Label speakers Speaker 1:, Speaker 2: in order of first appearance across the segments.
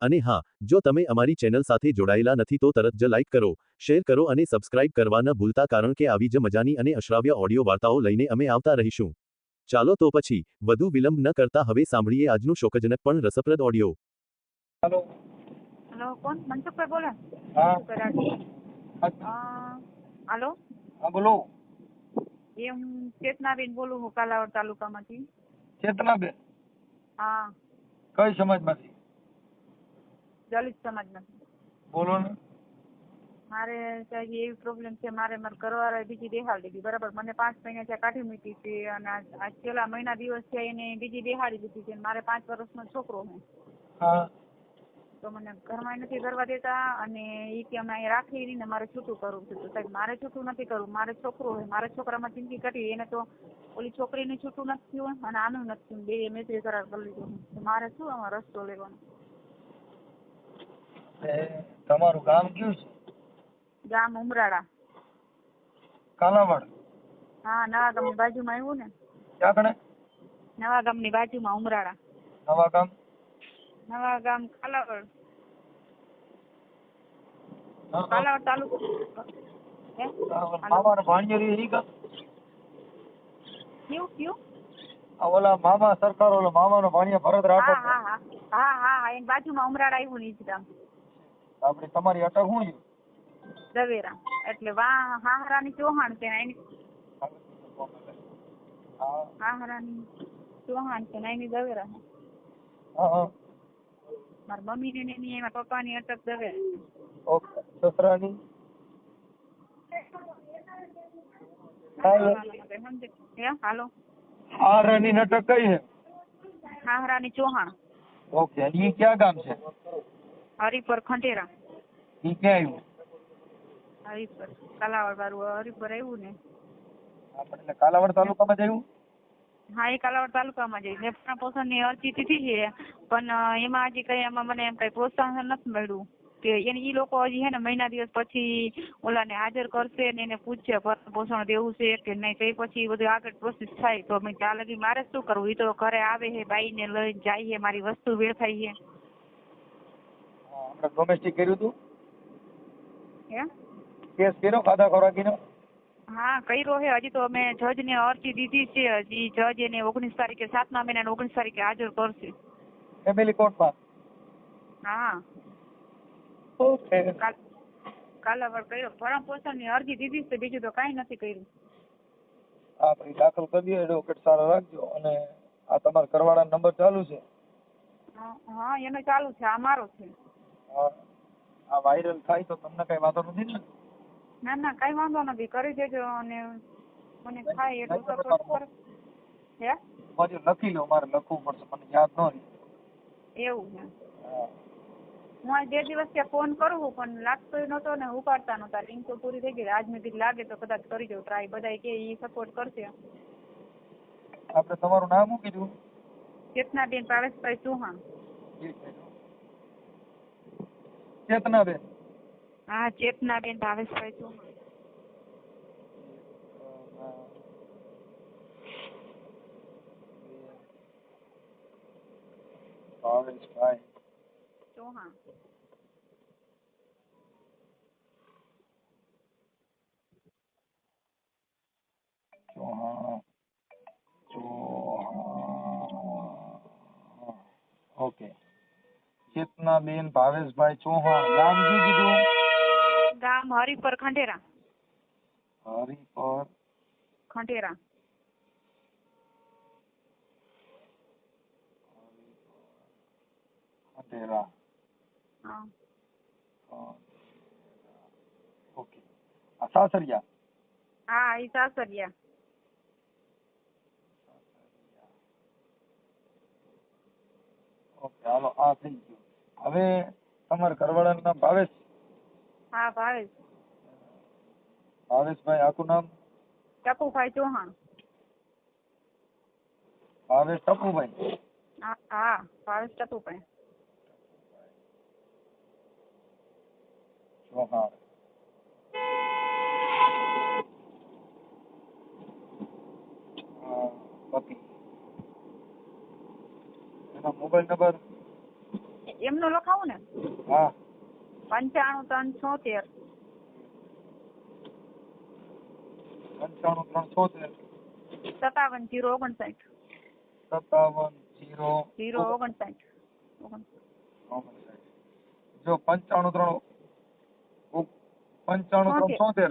Speaker 1: અને હા જો તમે અમારી ચેનલ સાથે જોડાયેલા નથી તો તરત જ લાઈક કરો શેર કરો અને સબસ્ક્રાઇબ કરવા ન ભૂલતા કારણ કે આવી જ મજાની અને અશ્રાવ્ય ઓડિયો વાર્તાઓ લઈને અમે આવતા રહીશું. ચાલો તો પછી વધુ વિલંબ ન કરતા હવે સાંભળીએ આજનું શોકજનક પણ રસપ્રદ ઓડિયો.
Speaker 2: હેલો.
Speaker 3: હેલો કોણ? મનસુખભાઈ બોલે.
Speaker 2: હા.
Speaker 3: મનસુખભાઈ રાઠોડ.
Speaker 2: હા
Speaker 3: અ, હાલો.
Speaker 2: હા, બોલો.
Speaker 3: એ હું ચેતનાબેન બોલું હું કાલાવડ તાલુકામાંથી.
Speaker 2: ચેતનાબેન?
Speaker 3: હા.
Speaker 2: કઈ સમાજમાંથી?
Speaker 3: દલિત સમાજમાંથી
Speaker 2: બોલો ને.
Speaker 3: મારે સાહેબ એવી પ્રોબ્લેમ છે મારે મારે ઘરવાળાએ બીજી દેહાડી દીધી બરાબર? મને પાંચ મહિના ત્યાં કાઢી મૂકી હતી અને આજ છેલ્લા મહિના દિવસ છે એને બીજી દેહાડી દીધી છે મારે પાંચ વર્ષનો છોકરો છે. તો મને ઘરમાં નથી કરવા દેતા અને એ કે અમે અહીંયા રાખી નહીં ને મારે છૂટું કરવું છે. તો સાહેબ મારે છૂટું નથી કરવું. મારે છોકરો હોય મારા છોકરામાં જિંદગી કાઢી એને તો ઓલી છોકરીને છૂટું નથી થયું અને આનું નથી થયું. બે મેત્રી કરાર કરી લીધો મારે શું આમાં રસ્તો લેવાનો?
Speaker 2: તમારું ગામ કયું છે?
Speaker 3: ગામ ઉમરાળા.
Speaker 2: કાલાવાડ.
Speaker 3: હા નવા ગામની બાજુમાં આવ્યું ને.
Speaker 2: ક્યાં કણે?
Speaker 3: નવા ગામની બાજુમાં ઉમરાળા.
Speaker 2: નવા ગામ?
Speaker 3: નવા ગામ કાલાવડ. કાલાવડ તાલુકો.
Speaker 2: ઈ ગામ?
Speaker 3: કયું કયું?
Speaker 2: ઓલા મામા સરકાર ઓલા મામાનો ભાણિયા ભરત રાઠોડ
Speaker 3: હા હા હા. હા હા એની બાજુમાં ઉમરાળા આવ્યું ને ઈ ગામ.
Speaker 2: આપડી તમારી અટક શું છે
Speaker 3: દવેરા એટલે વા હાહરાની ચૌહાણ છે ને એની. હાહરાની ચૌહાણ છે ને એની દવેરા
Speaker 2: હા
Speaker 3: મારા મમ્મી ને એની એમાં પપ્પાની અટક દવેરા
Speaker 2: ઓકે. સસરાની? હાલો.
Speaker 3: સમજે હે હાલો.
Speaker 2: હારાની અટક કઈ છે?
Speaker 3: હાહરાની ચૌહાણ.
Speaker 2: ઓકે. અને ઈ ક્યાં ગામ છે?
Speaker 3: હરિપર ખંડેરા.
Speaker 2: ઈ ક્યાં આવ્યું?
Speaker 3: હરિપર. કાલાવડ વાળું હરિપર આવ્યું ને.
Speaker 2: આપણે એટલે કાલાવાડ તાલુકામાં જ આવ્યું?
Speaker 3: હા એ કાલાવડ તાલુકામાં જઈ નેપના પોષણની અરજી દીધી છે. પણ એમાં હજી કઈ એમાં મને એમ કઈ પ્રોત્સાહન નથી મળ્યું. કે એને ઈ લોકો હજી હે ને મહિના દિવસ પછી ઓલાને હાજર કરશે ને એને પૂછશે પોષણ દેવું છે કે નહીં. તો એ પછી બધું આગળ પ્રોસેસ થાય. તો મેં ત્યાં લગી મારે શું કરવું? એ તો ઘરે આવે છે બાઈને લઈને જાય છે મારી વસ્તુ વેડફાઈ છે
Speaker 2: હા, આપણે ડોમેસ્ટિક કર્યું હતું કેસ કર્યો ખાધા ખોરાકીનો
Speaker 3: હા કર્યો હે. હજી તો અમે જજને અરજી દીધી છે. હજી જજ એને ઓગણીસ તારીખે સાતમા મહિનાની ઓગણીસ તારીખે હાજર કરશે.
Speaker 2: ફેમિલી કોર્ટમાં
Speaker 3: હા.
Speaker 2: ઓકે.
Speaker 3: કાલ કાલાવડ કર્યો. ભરણ પોષણની અરજી દીધી છે બીજું તો કાંઈ નથી કર્યું.
Speaker 2: હા ભાઈ દાખલ કરી દો એડવોકેટ સારો રાખજો. અને આ તમારા ઘરવાળાનો નંબર ચાલુ છે?
Speaker 3: હા, હા એનો ચાલુ છે આ મારો છે.
Speaker 2: આ વાયરલ થાય તો તમને કઈ વાંધો નથી ને?
Speaker 3: ના ના કાંઈ વાંધો નથી. કરી દેજો અને મને થાય એટલું સપોર્ટ કરો હે?
Speaker 2: મારે લખી લો મારે લખવું પડશે મને યાદ ન રહી.
Speaker 3: એવું છે.
Speaker 2: હું.
Speaker 3: જે બે દિવસ ત્યાં ફોન કરું પણ લાગતો નહોતો ને ઉપાડતા નહોતા. લિંક તો પૂરી થઈ ગઈ આજ મેં લાગે તો કદાચ કરી દઉં ટ્રાય બધા કે એ સપોર્ટ કરશે.
Speaker 2: આપણે તમારું નામ શું કીધું?
Speaker 3: ચેતનાબેન પાવેશભાઈ ચૌહાણ.
Speaker 2: ચેતનાબેન
Speaker 3: હા ચેતનાબેન ભાવેશભાઈ ચૌહાણ.
Speaker 2: ભાવેશભાઈ.
Speaker 3: ચૌહાણ.
Speaker 2: ચૌહાણ. ચૌહાણ. ઓકે. ચેતનાબેન ભાવેશભાઈ ચૌહાણ નામ શું કીધું.
Speaker 3: ગામ હરિપર ખંડેરા.
Speaker 2: હરિપર.
Speaker 3: ખંડેરા.
Speaker 2: ખંડેરા.
Speaker 3: હા.
Speaker 2: ઓકે. આ સાસરિયા?
Speaker 3: હા એ સાસરિયા.
Speaker 2: ઓકે હાલો આ થઈ ગયું હવે તમારા ઘરવાળાનું નામ ભાવેશ?
Speaker 3: હા ભાવેશ.
Speaker 2: ભાવેશભાઈ આખું નામ?
Speaker 3: ટપુભાઈ ચૌહાણ.
Speaker 2: ભાવેશ ટપુભાઈ?
Speaker 3: હા હા ભાવેશ ટપુભાઈ.
Speaker 2: ચૌહાણ હા, પતિ એના મોબાઈલ નંબર?
Speaker 3: એમનું લખાવું ને.
Speaker 2: હા.
Speaker 3: પંચાણું ત્રણ છોતેર.
Speaker 2: પંચાણું ત્રણ છોતેર.
Speaker 3: સત્તાવન જીરો ઓગણસાઠ.
Speaker 2: સત્તાવન જીરો
Speaker 3: જીરો ઓગણસાઠ. ઓગણ-
Speaker 2: જો પંચાણું ત્રણ પંચાણું ત્રણ છોતેર.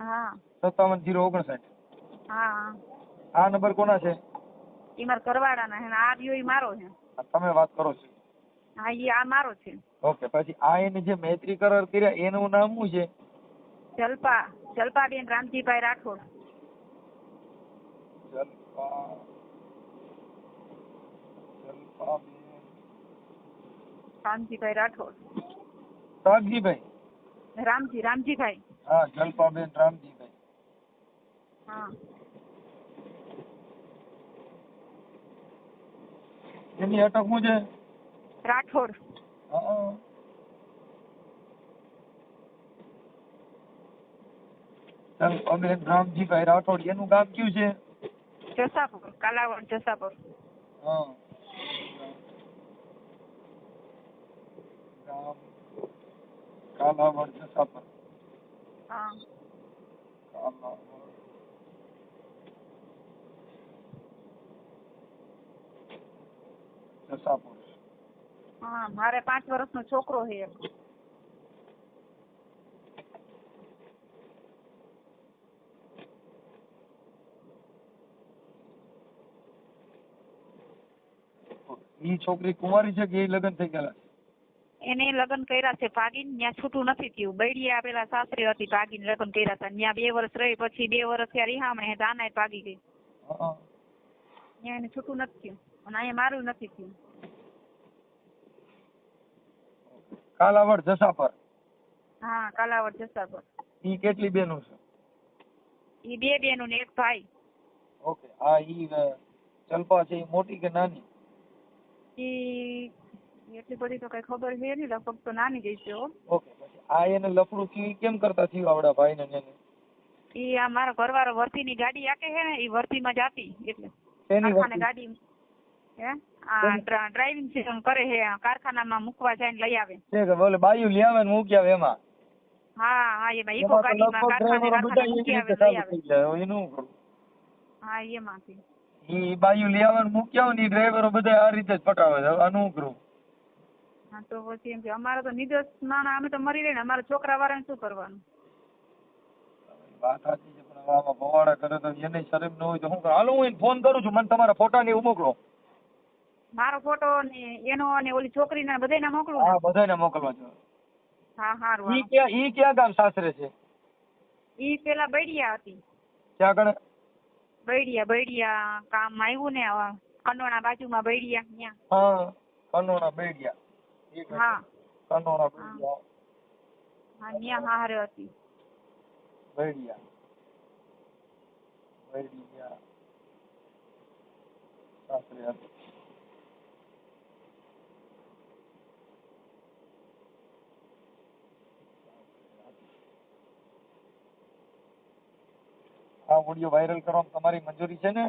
Speaker 3: હા.
Speaker 2: સત્તાવન જીરો ઓગણસાઠ.
Speaker 3: હા.
Speaker 2: આ નંબર કોના છે?
Speaker 3: એ મારા કરવાડાના છે આ રહ્યો ઈ મારો છે.
Speaker 2: તમે વાત કરો છો.
Speaker 3: હા એ આ મારો છે.
Speaker 2: ઓકે પછી આ એને જે મૈત્રી કરાર કર્યા એનું નામ શું છે?
Speaker 3: જલપા જલપાબેન રામજીભાઈ રાઠોડ.
Speaker 2: જલપા જલપાબેન.
Speaker 3: રામજીભાઈ રાઠોડ.
Speaker 2: રામજીભાઈ?
Speaker 3: રામજી રામજીભાઈ.
Speaker 2: હા જલપાબેન રામજીભાઈ.
Speaker 3: હા.
Speaker 2: એની અટક હું છે?
Speaker 3: રાઠોડ.
Speaker 2: હા. જલપાબેન રામજીભાઈ રાઠોડ એનું ગામ કયું છે?
Speaker 3: જસાપુર કાલાવડ જસાપુર.
Speaker 2: હા. ગામ કાલાવડ જસાપર
Speaker 3: હા
Speaker 2: કાલાવડ જસાપુર
Speaker 3: હા મારે પાંચ વર્ષનો છોકરો છે એક.
Speaker 2: ઈ છોકરી કુંવારી છે કે એ લગ્ન થઈ ગયેલા? છે?
Speaker 3: એને લગ્ન કર્યા છે ભાગીને ત્યાં છૂટું નથી થયું. બૈડિયા પેલા સાસરી હતી ભાગીને લગ્ન કર્યા હતા. ત્યાં બે વર્ષ રહી પછી બે વર્ષ ત્યાં રિહામણે હતા આનાય ભાગી ગઈ.
Speaker 2: હા
Speaker 3: ત્યાં એને છૂટું નથી થયું. અને અહીંયા મારું નથી થયું.
Speaker 2: કાલાવડ જસાપર.
Speaker 3: હા કાલાવડ જસાપર.
Speaker 2: ઈ કેટલી બેનું છે?
Speaker 3: ઈ બે બેનું ને એક ભાઈ.
Speaker 2: ઓકે આ ઈ ચંપા છે ઈ મોટી કે નાની?
Speaker 3: ઈ એટલી બધી તો કઈ ખબર છે નહીં લગભગ તો નાની જ છે
Speaker 2: ઓકે પછી આ એને લફડું કી કેમ કરતા થયું આવડા ભાઈ ને એને?
Speaker 3: ઈ આ મારો ઘરવાળો વર્તીની ગાડી આકે છે ને ઈ વર્તીમાં જાતી એટલે ગાડી હે ડ્રાઇવિંગ સિસ્ટમ કરે છે કારખાનામાં મૂકવા જાય ને લઈ આવે.
Speaker 2: છે કે બોલે બાયું લઈ આવે ને મૂકી આવે એમાં.
Speaker 3: હા હા એમાં ઇકો
Speaker 2: એમાં
Speaker 3: ગાડીમાં કારખાને કારખાને મૂકી આવે લઈ આવે.
Speaker 2: એનું
Speaker 3: હા એમાંથી.
Speaker 2: ઈ બાયું લઈ આવે ને મૂકી આવે ને ડ્રાઈવરો બધા આ રીતે જ પટાવે છે આનું કરું
Speaker 3: હા તો પછી એમ કે અમારે તો નિર્દોષ ના અમે તો મરી રહીને અમારા છોકરા વાળાને શું કરવાનું?
Speaker 2: વાત સાચી છે પણ આમાં ભવાડા કરે તો એને શરમ ન હોય તો હું હાલ હું ફોન કરું છું મને તમારા ફોટા ને એવું મોકલો.
Speaker 3: મારો ફોટો ને એનો અને ઓલી છોકરીના બધાયના મોકલું
Speaker 2: હા
Speaker 3: ને
Speaker 2: બધાને મોકલવા છે
Speaker 3: હા હારું
Speaker 2: ઈ ક્યાં ઈ ક્યાં ગામ સાસરે છે?
Speaker 3: ઈ પેલા બૈડિયા હતી.
Speaker 2: ક્યાં આગળ
Speaker 3: બૈડિયા બૈડિયા કામ આવ્યું ને કનોણા કંડોણા બાજુમાં બૈડિયા ત્યાં.
Speaker 2: હા કનોણા બૈડિયા.
Speaker 3: હા.
Speaker 2: કનોણા બૈડિયા.
Speaker 3: હા ત્યાં હારે હતી.
Speaker 2: બૈડિયા. બૈડિયા. સાસરે હતી. આ ઓડિયો વાયરલ કરવા તમારી મંજૂરી છે ને?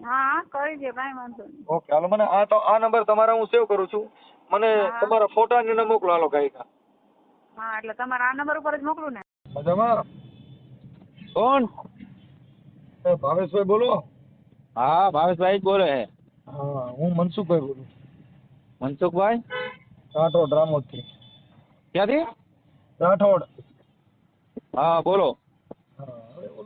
Speaker 3: હા હા કરી દે કાંઈ વાંધો નહીં.
Speaker 2: ઓકે હાલો મને આ તો આ નંબર તમારા હું સેવ કરું છું. મને તમારા ફોટા ને મોકલો હાલો ગાયકા
Speaker 3: હા એટલે તમારા આ નંબર ઉપર જ મોકલું ને?
Speaker 2: મજામાં?
Speaker 4: કોણ?
Speaker 2: એ ભાવેશભાઈ બોલો.
Speaker 4: હા ભાવેશભાઈ જ બોલે છે.
Speaker 2: હા હું મનસુખભાઈ બોલું.
Speaker 4: મનસુખભાઈ?
Speaker 2: રાઠોડ રામોદથી.
Speaker 4: ક્યાંથી?
Speaker 2: રાઠોડ.
Speaker 4: હા બોલો.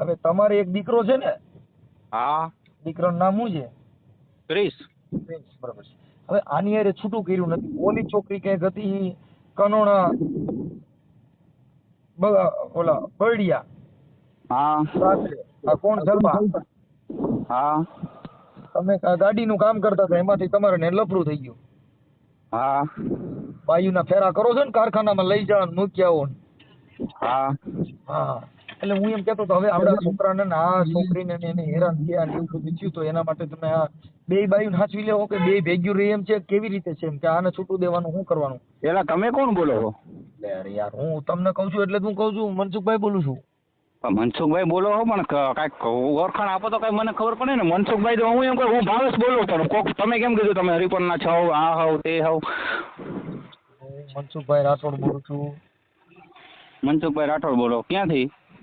Speaker 2: હવે તમારે એક દીકરો છે ને?
Speaker 4: હા.
Speaker 2: દીકરાનું નામ શું છે?
Speaker 4: ક્રિસ.
Speaker 2: પ્રિન્સ બરાબર છે. હવે આની હારે છૂટું કર્યું નથી. ઓલી છોકરી ક્યાંક હતી? કનોણા ઓલા બરડિયા.
Speaker 4: હા.
Speaker 2: સાસરે આ કોણ? જલપા
Speaker 4: હા.
Speaker 2: તમે ગાડીનું કામ કરતા હતા એમાંથી તમારે ને લફડું થઈ ગયું.
Speaker 4: હા.
Speaker 2: બાયુના ફેરા કરો છો ને કારખાનામાં લઈ જવાનું મૂક્યા મૂકી આવો
Speaker 4: હા.
Speaker 2: હા. એટલે હું એમ હતો હવે આપણા છોકરાને ને આ છોકરીને એને હેરાન થયા ને એવું બધું થયું તો એના માટે તમે આ બે બાયું સાચવી લેવો કે બે ભેગ્યું રહી એમ છે? કેવી રીતે છે એમ? કે આને છૂટું દેવાનું શું કરવાનું?
Speaker 4: એલા તમે કોણ બોલો છો?
Speaker 2: અરે યાર હું તમને કહું છું એટલે હું કહું છું મનસુખભાઈ બોલું છું.
Speaker 4: મનસુખભાઈ બોલો હો પણ કાંઈક ઓળખાણ આપો તો કાંઈ મને ખબર પડે ને. મનસુખભાઈ તો હું એમ કહું હું ભાવેશ બોલું પણ કોક તમે કેમ કીધું? તમે હરિપનના છો આ હોવ તે હોવ.
Speaker 2: મનસુખભાઈ રાઠોડ બોલું છું.
Speaker 4: મનસુખભાઈ રાઠોડ બોલો. ક્યાંથી?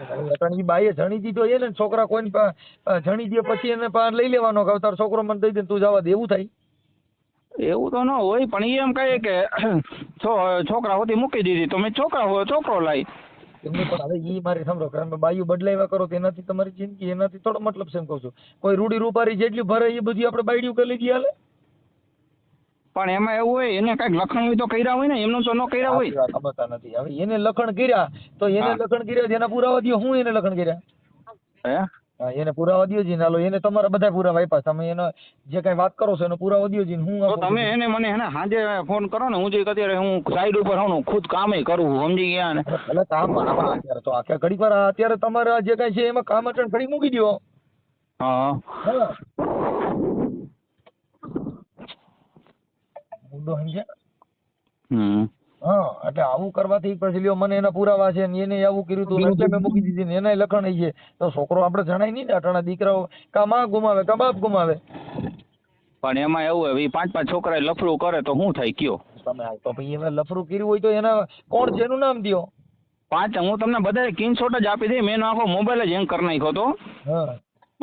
Speaker 2: અટણ ઈ બાઈએ જણી દીધો એને ને છોકરા કોઈને જણી દે પછી એને પા લઈ લેવાનો કે તારો છોકરો મને દઈ દે તું જવા દે એવું થાય?
Speaker 4: એવું તો ન હોય પણ એમ કહે કે છોકરા હોતી મૂકી દીધી તો મેં છોકરા હોય છોકરો લાવી
Speaker 2: એમને પણ હવે ઈ મારી સાંભળો કે બાયું બદલાવ્યા કરો તો એનાથી તમારી જિંદગી એનાથી થોડો મતલબ છે એમ કહું છું. કોઈ રૂડી રૂપારી જેટલી ભરે એ બધી આપણે બાયડીયું કરી લીધી હાલે.
Speaker 4: પણ એમાં એવું હોય એને કંઈક લખણ હોય તો કર્યા હોય ને એમનું તો ન કર્યા હોય.
Speaker 2: ખબર નથી. હવે એને લખણ કર્યા તો એને લખણ કર્યા જેના એના પુરાવા દ્યો હું એને લખણ કર્યા?
Speaker 4: હે?
Speaker 2: એને પુરાવા દ્યો જી નાલો એને તમારા બધા પુરાવા આપ્યા તમે એનો જે કઈ વાત કરો છો એનો પુરાવા દ્યો જી હું
Speaker 4: તો તમે એને મને હે ને સાંજે ફોન કરો ને હું જે અત્યારે હું સાઈડ ઉપર હોઉં ખુદ કામે કરું સમજી ગયા ને.
Speaker 2: એટલે કામ અત્યારે તો આખા ઘડી પર અત્યારે તમારા જે કઈ છે એમાં કામ અટણ ઘડી મૂકી દ્યો.
Speaker 4: હા.
Speaker 2: હા. મુદ્દો સમજ્યા? હા એટલે આવું કરવાથી પછી લ્યો મને એના પુરાવા છે ને એને આવું કર્યું હતું ને એટલે મેં મૂકી દીધી ને એનાય લખણ છે. તો છોકરો આપણે જણાય નહીં ને અટાણા દીકરાઓ કા માં ગુમાવે કા બાપ ગુમાવે.
Speaker 4: પણ એમાં એવું હોય એ પાંચ પાંચ છોકરા લફડું કરે તો શું થાય કયો?
Speaker 2: તમે તો ભાઈ એમાં લફરું કર્યું હોય તો એના કોણ છે એનું નામ દ્યો?
Speaker 4: પાંચ હું તમને બધા સ્ક્રીનશોટ જ આપી દઈ મેં એનો આખો મોબાઈલ જ હેંગ કરી નાખ્યો હતો.
Speaker 2: હા.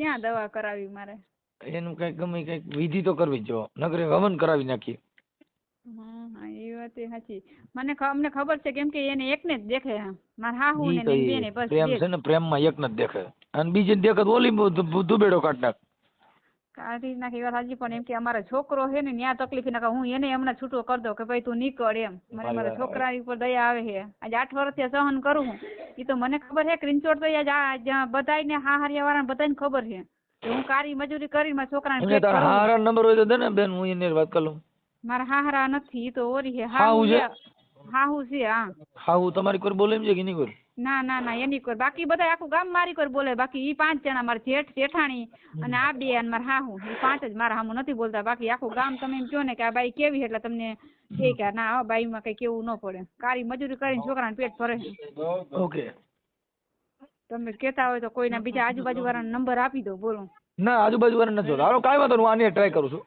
Speaker 3: ક્યાં દવા કરાવી મારે?
Speaker 2: એનું કંઈક ગમે કંઈક વિધિ તો કરવી જ નગરે હવન કરાવી નાખી
Speaker 3: હા એ વાત એ સાચી. મને અમને ખબર છે કેમ કે એને એકને જ દેખે હા. મારા હાહુ ને બેને બસ
Speaker 2: પ્રેમ. છે ને પ્રેમમાં એકને જ દેખે. અને બીજી દેખત દેખે ઓલી દુબેડો કાઢ નાખ.
Speaker 3: કાઢી નાખી વાત સાચી પણ એમ કે અમારો છોકરો છે ને ત્યાં તકલીફ ના હું એને એમને છૂટો કરી દઉં કે ભાઈ તું નીકળ એમ. મને
Speaker 2: મારા
Speaker 3: છોકરા ઉપર દયા આવે છે. આજે આઠ વર્ષથી સહન કરું હું. એ તો મને ખબર છે ક્રિંચોડ તો આજ ને હા હારિયા વાળા બધાને ખબર છે. કે હું કારી મજૂરી કરી મારા છોકરાને
Speaker 2: તારા હારા નંબર હોય તો દે ને બેન હું એને વાત કરી. લઉં
Speaker 3: મારા હારા નથી એ તો ઓરી છે.
Speaker 2: હાહુ છે?
Speaker 3: હાહુ છે હા.
Speaker 2: હા હું તમારી કોઈ બોલે એમ છે કે નહીં કોઈ?
Speaker 3: ના ના ના એની કોઈ બાકી બધા આખું ગામ મારી કોઈ બોલે. બાકી ઈ પાંચ જણા મારા જેઠ જેઠાણી અને આ બે અને મારા હાહુ. ઈ પાંચ જ મારા હામું નથી બોલતા. બાકી આખું ગામ તમે એમ કહો ને કે આ બાઈ કેવી એટલે તમને કે કે ના આ બાઈમાં કઈ કેવું ન પડે. કારી મજૂરી કરીને છોકરાને પેટ ભરે
Speaker 2: ઓકે.
Speaker 3: તમે કહેતા હોય તો કોઈના બીજા આજુબાજુ વાળાનો નંબર આપી દો બોલો.
Speaker 2: ના આજુબાજુ વાળા નથી હાલો કાંઈ વાંધો હું આની ટ્રાય કરું છું.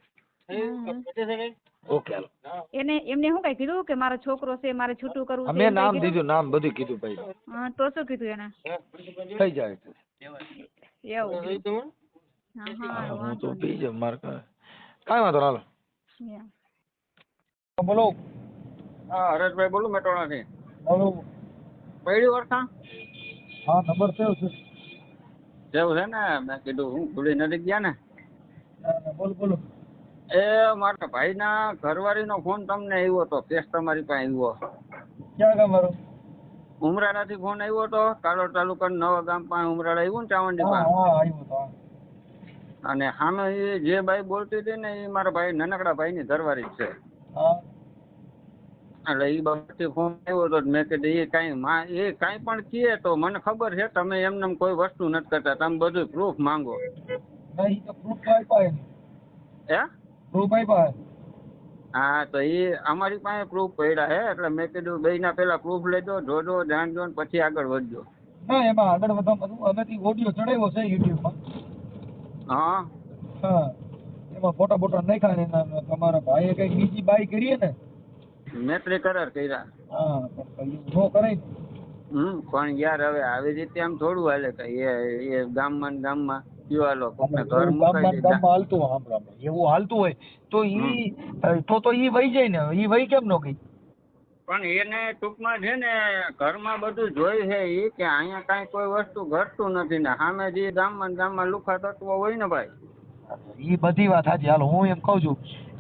Speaker 2: Okay hello.
Speaker 3: એને એમને શું કઈ કીધું કે મારો છોકરો છે મારે છૂટું કરવું છે
Speaker 2: મેં નામ
Speaker 3: કીધું?
Speaker 2: દીધું નામ બધું કીધું ભાઈ.
Speaker 3: હા તો શું કીધું એને?
Speaker 2: થઈ જાય
Speaker 3: એવું. હા હા
Speaker 2: તો પી જાઉં મારે કાંઈ વાંધો નહીં, હાલો. બોલો.
Speaker 5: હા હરેશભાઈ બોલું મેટોણાથી
Speaker 2: બોલો.
Speaker 5: પહેલી ઓળખાણ
Speaker 2: હા નંબર સેવ છે.
Speaker 5: જેવું છે ને? મેં કીધું હું ભૂલી નદી ગયા ને
Speaker 2: બોલો બોલો.
Speaker 5: એ મારા ભાઈના ઘરવાળીનો ફોન તમને આવ્યો હતો કેસ તમારી પાસે આવ્યો.
Speaker 2: ક્યાં ગામ મારો
Speaker 5: ઉમરાળાથી ફોન આવ્યો હતો કાલોડ તાલુકાના નવા ગામ પાસે ઉમરાળા આવ્યું ને ચાવંડી પાસે. અને સામે એ જે ભાઈ બોલતી હતી ને એ મારા ભાઈ નાનકડા ભાઈની ઘરવાળી જ છે. એટલે એ બાબતથી ફોન આવ્યો હતો મેં કીધું એ કાંઈ માં એ કાંઈ પણ કીએ તો મને ખબર છે તમે એમને કોઈ વસ્તુ નથી કરતા તમે બધું પ્રૂફ માંગો.
Speaker 2: પ્રૂફ
Speaker 5: હે?
Speaker 2: પ્રૂફ આપ્યા
Speaker 5: હા? તો એ અમારી પાસે પ્રૂફ પડ્યા છે એટલે મેં કીધું બે ના પેલા પ્રૂફ લેજો જોજો જાણજો ને પછી આગળ વધજો.
Speaker 2: ના એમાં આગળ વધવા બધું અમેથી ઓડિયો ચડાવ્યો છે યુટ્યુબમાં.
Speaker 5: હા.
Speaker 2: હા એમાં ફોટા ફોટા નાખ્યા ને તમારા ભાઈએ કઈ બીજી બાય કરીએ ને?
Speaker 5: મેત્રી કરાર કર્યા.
Speaker 2: હા પણ નો કરાય
Speaker 5: હમ પણ યાર હવે આવી રીતે આમ થોડું હાલે કઈ એ એ ગામમાં ને ગામમાં. કયો હાલો ઘર મુકાઈ
Speaker 2: ને હાલતું હોય, એવું હાલતું હોય તો ઈ તો તો ઈ વહી જાય ને. ઈ વહી કેમ નો ગઈ?
Speaker 5: પણ એને ટૂંકમાં છે ને ઘરમાં બધું જોઈ છે એ કે અહીંયા કાંઈ કોઈ વસ્તુ ઘટતું નથી ને. સામે જે ગામમાં ગામમાં લુખા તત્વો હોય ને ભાઈ.
Speaker 2: ઈ બધી વાત સાચી હાલો હું એમ કહું છું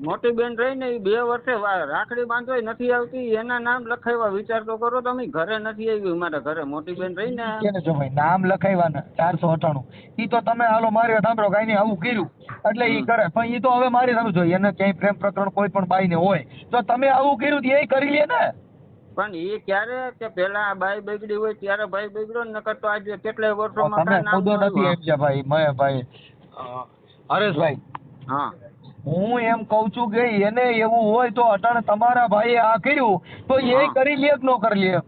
Speaker 5: મોટી બેન રહી ને એ બે વર્ષે વા- રાખડી બાંધવા નથી આવતી એના નામ લખાવ્યા વિચાર તો કરો તમે ઘરે નથી આવી મારા ઘરે મોટી બેન રહી ને
Speaker 2: જો ભાઈ નામ લખાવ્યા ને ચારસો અઠાણું. ઈ તો તમે હાલો મારી વાત સાંભળો કઈ નહીં આવું કર્યું. એટલે ઈ કરે પણ ઈ તો હવે મારી સમજો એને ક્યાંય પ્રેમ પ્રકરણ કોઈ પણ બાઈને હોય તો તમે આવું કર્યું એ કરી લે ને.
Speaker 5: પણ એ ક્યારે કે પેલા બાઈ બગડી હોય ત્યારે ભાઈ બગડ્યો ને નકર તો આજે કેટલાય વર્ષોમાં
Speaker 2: તમે
Speaker 5: નામ
Speaker 2: ખુદો નથી
Speaker 5: આવ્યું.
Speaker 2: એમ છે ભાઈ મેં ભાઈ. હરેશભાઈ.
Speaker 5: હા.
Speaker 2: હું એમ કઉ છું કે એને એવું હોય તો અટાણે તમારા ભાઈએ આ કર્યું. તો એ કરી લે કે ન કરી લે?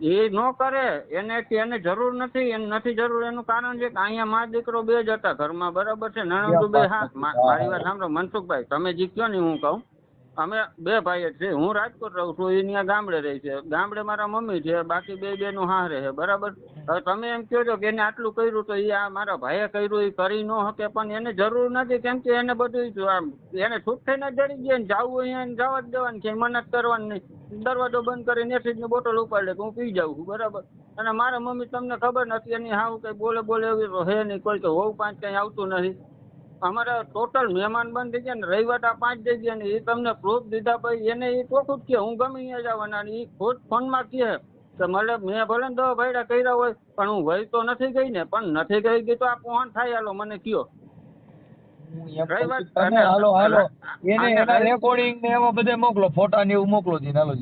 Speaker 5: એ ન કરે. એને કે એને જરૂર નથી એને નથી જરૂર. એનું કારણ છે કે અહીંયા મારા દીકરો બે જ હતા ઘરમાં. બરાબર છે? નણંદુ બે હા મારી વાત સાંભળો. મનસુખભાઈ તમે જે કયો ને હું કહું. અમે બે ભાઈ છે હું રાજકોટ રહું છું, એ ત્યાં ગામડે રહે છે. ગામડે મારા મમ્મી છે, બાકી બે બેનું હારે છે. બરાબર? હવે તમે એમ કહો છો કે એને આટલું કર્યું તો એ આ મારા ભાઈએ કર્યું, એ કરી ન શકે, પણ એને જરૂર નથી, કેમ કે એને બધું આમ, એને છૂટ થઈને જડી ગયા ને જવું હોય એને જવા જ દેવાનું છે મનત કરવાની નહીં. દરવાજો બંધ કરીને એસિડની બોટલ ઉપાડે કે હું પી જાઉં છું, બરાબર? અને મારા મમ્મી તમને ખબર નથી, એની હાવ કઈ બોલે બોલે એવી હે નહીં, કોઈ તો હોવ પાંચ કઈ આવતું નથી. અમારે ટોટલ મહેમાન બંધ થઈ ગયા ને રવિવાર પાંચ થઈ ગયા ને એ તમને પ્રૂફ દીધા પછી એને એ ચોખ્ખું જ કે હું ગમે અહીંયા જવાના અને એ ખોટ ફોનમાં કહે કે મને મેં ભલે ને દવા ભાઈડા કર્યા હોય પણ હું વહી તો નથી ગઈ ને પણ નથી ગઈ ગઈ તો આ કોણ થાય? હાલો મને કયો.
Speaker 2: કહું છું, હાલો હાલો. એને એના રેકોર્ડિંગ ને એમાં બધે મોકલો ફોટા ને એવું મોકલો હાલો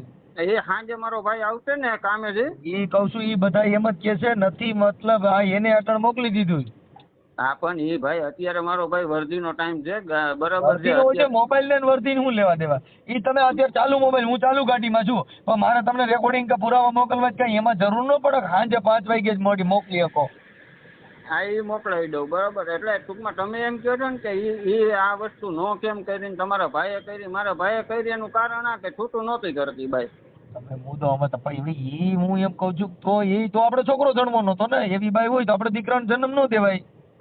Speaker 5: એ સાંજે મારો ભાઈ આવશે ને કામેથી
Speaker 2: ઈ કહું છું એ બધા એમ જ કે છે નથી મતલબ હા એને અટણ મોકલી દીધું
Speaker 5: હા પણ એ ભાઈ અત્યારે મારો ભાઈ વર્ધીનો ટાઈમ છે બરાબર છે
Speaker 2: મોબાઈલ લઈને વર્ધી હું લેવા દેવા? એ તમે અત્યારે ચાલુ મોબાઈલ હું ચાલુ ગાડીમાં છું. પણ મારે તમને રેકોર્ડિંગ કે પુરાવા મોકલવા જ કઈ એમાં જરૂર ન પડે સાંજે પાંચ વાગે જ મોડી મોકલી શકો?
Speaker 5: હા એ મોકલાવી દઉં બરાબર. એટલે ટૂંકમાં તમે એમ કહો છો ને કે ઈ આ વસ્તુ નો કેમ કરીને તમારા ભાઈએ કરી? મારા ભાઈએ કરી એનું કારણ આ કે છૂટું નહોતી કરતી ભાઈ.
Speaker 2: તમે મુદ્દો અમે તો પછી ઈ હું એમ કહું છું તો એ તો આપણે છોકરો જન્મવાનો નતો ને. એવી બાઈ હોય તો આપણે દીકરાનો જન્મ ન દેવાય.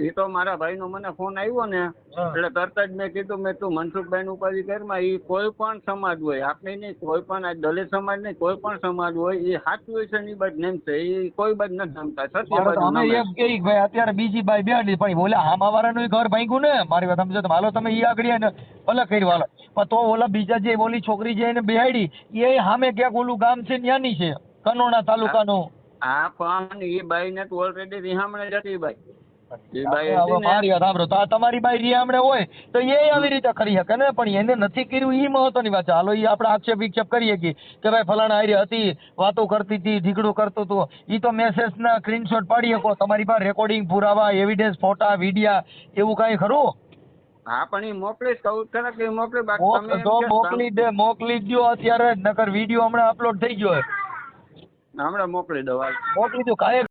Speaker 5: એ તો મારા ભાઈનો મને ફોન આવ્યો ને એટલે તરત જ મેં કીધું મેં તું મનસુખભાઈ નું ઉપાધિ કરમાં એ કોઈ પણ સમાજ હોય આપણે નહીં કોઈ પણ દલિત સમાજ નહીં કોઈ પણ સમાજ હોય એ સાચું છે ને એ નેમ છે એ કોઈ બધ નથી નમતા સત્ય
Speaker 2: અમે એમ કે ભાઈ અત્યારે બીજી ભાઈ બેઠી પણ બોલે હામા વાળાનું ઘર ભાંગ્યું ને મારી વાત સમજો હાલો તમે એ આગળ ને ભલે કરી હાલો પણ તો ઓલા બીજા જે ઓલી છોકરી જે એને બેહાડી એ સામે ક્યાંક ઓલું ગામ છે ન્યાની છે કનોણા તાલુકાનું.
Speaker 5: હા પણ એ બાઈ ને તો ઓલરેડી રિહામણે જતી બાઈ. એ બાઈ
Speaker 2: આ તમારી હોય તો એ આવી રીતે કરી શકે. ને પણ એને નથી કર્યું એ મહત્વની વાત છે. હાલો એ આપણે આક્ષેપ વિક્ષેપ કરીએ કે કે ભાઈ ફલાણા આરી હતી વાતો કરતી હતી ઝીગડું કરતું હતું. એ તો મેસેજ ના સ્ક્રીનશોટ પાડી શકો. તમારી પાસે રેકોર્ડિંગ પુરાવા એવિડન્સ ફોટા વિડિયા એવું કાંઈ ખરું?
Speaker 5: હા પણ એ મોકલીશ કહું ખરા કે મોકલી બાકી
Speaker 2: તો મોકલી દે મોકલી જ અત્યારે નકર વીડિયો હમણાં અપલોડ થઈ ગયો
Speaker 5: હમણાં મોકલી દો
Speaker 2: મોકલી દો કાંઈ